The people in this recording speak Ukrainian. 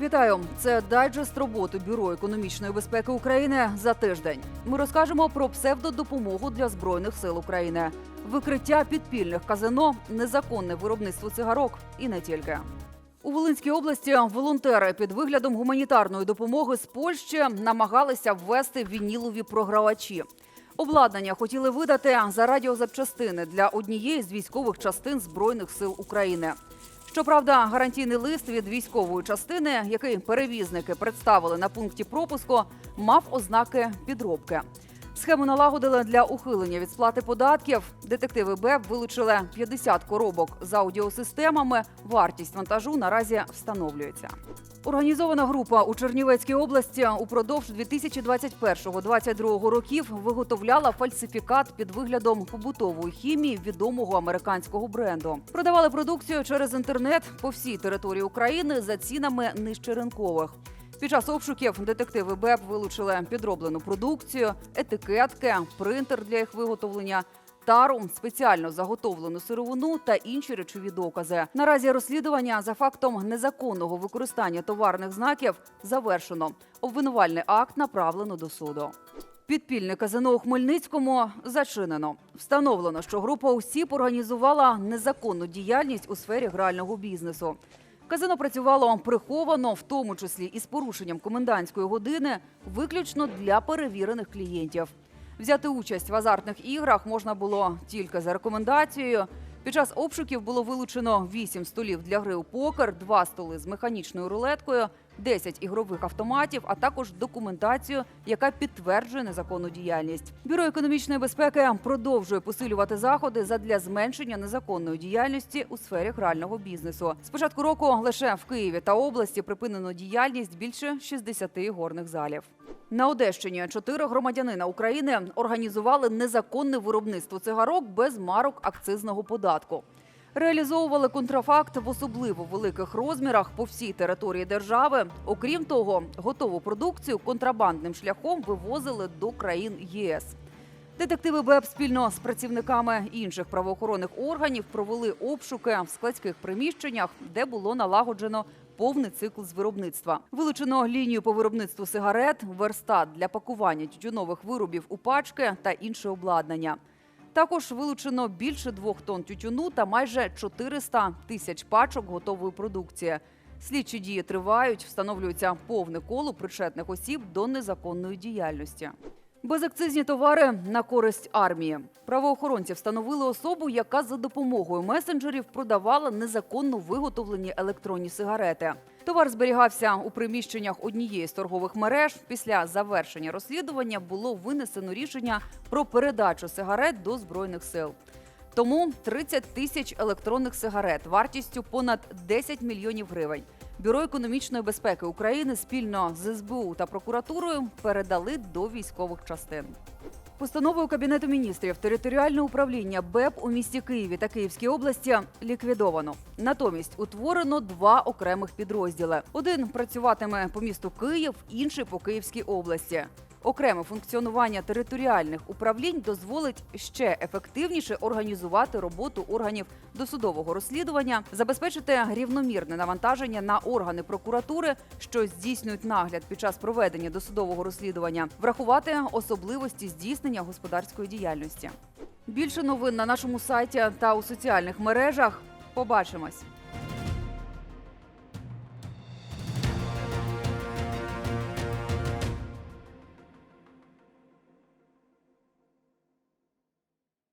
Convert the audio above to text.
Вітаю! Це дайджест роботи Бюро економічної безпеки України за тиждень. Ми розкажемо про псевдодопомогу для збройних сил України, викриття підпільних казино, незаконне виробництво цигарок і не тільки. У Волинській області волонтери під виглядом гуманітарної допомоги з Польщі намагалися ввести вінілові програвачі. Обладнання хотіли видати за радіозапчастини для однієї з військових частин збройних сил України. Щоправда, гарантійний лист від військової частини, який перевізники представили на пункті пропуску, мав ознаки підробки. Схему налагодили для ухилення від сплати податків. Детективи БЕП вилучили 50 коробок з аудіосистемами. Вартість вантажу наразі встановлюється. Організована група у Чернівецькій області упродовж 2021-2022 років виготовляла фальсифікат під виглядом побутової хімії відомого американського бренду. Продавали продукцію через інтернет по всій території України за цінами нижче ринкових. Під час обшуків детективи БЕП вилучили підроблену продукцію, етикетки, принтер для їх виготовлення. Тару, спеціально заготовлену сировину та інші речові докази. Наразі розслідування за фактом незаконного використання товарних знаків завершено. Обвинувальний акт направлено до суду. Підпільне казино у Хмельницькому зачинено. Встановлено, що група осіб організувала незаконну діяльність у сфері грального бізнесу. Казино працювало приховано, в тому числі із порушенням комендантської години, виключно для перевірених клієнтів. Взяти участь в азартних іграх можна було тільки за рекомендацією. Під час обшуків було вилучено 8 столів для гри у покер, 2 столи з механічною рулеткою, 10 ігрових автоматів, а також документацію, яка підтверджує незаконну діяльність. Бюро економічної безпеки продовжує посилювати заходи задля зменшення незаконної діяльності у сфері грального бізнесу. З початку року лише в Києві та області припинено діяльність більше 60 ігорних залів. На Одещині чотири громадянина України організували незаконне виробництво цигарок без марок акцизного податку. Реалізовували контрафакт в особливо великих розмірах по всій території держави. Окрім того, готову продукцію контрабандним шляхом вивозили до країн ЄС. Детективи БЕП спільно з працівниками інших правоохоронних органів провели обшуки в складських приміщеннях, де було налагоджено повний цикл з виробництва. Вилучено лінію по виробництву сигарет, верстат для пакування тютюнових виробів у пачки та інше обладнання. Також вилучено більше двох тонн тютюну та майже 400 тисяч пачок готової продукції. Слідчі дії тривають, встановлюється повне коло причетних осіб до незаконної діяльності. Безакцизні товари на користь армії. Правоохоронці встановили особу, яка за допомогою месенджерів продавала незаконно виготовлені електронні сигарети. Товар зберігався у приміщеннях однієї з торгових мереж. Після завершення розслідування було винесено рішення про передачу сигарет до збройних сил. Тому 30 тисяч електронних сигарет вартістю понад 10 мільйонів гривень. Бюро економічної безпеки України спільно з СБУ та прокуратурою передали до військових частин. Постановою Кабінету міністрів територіальне управління БЕП у місті Києві та Київській області ліквідовано. Натомість утворено два окремих підрозділи: один працюватиме по місту Київ, інший по Київській області. Окреме функціонування територіальних управлінь дозволить ще ефективніше організувати роботу органів досудового розслідування, забезпечити рівномірне навантаження на органи прокуратури, що здійснюють нагляд під час проведення досудового розслідування, врахувати особливості здійснення господарської діяльності. Більше новин на нашому сайті та у соціальних мережах. Побачимось.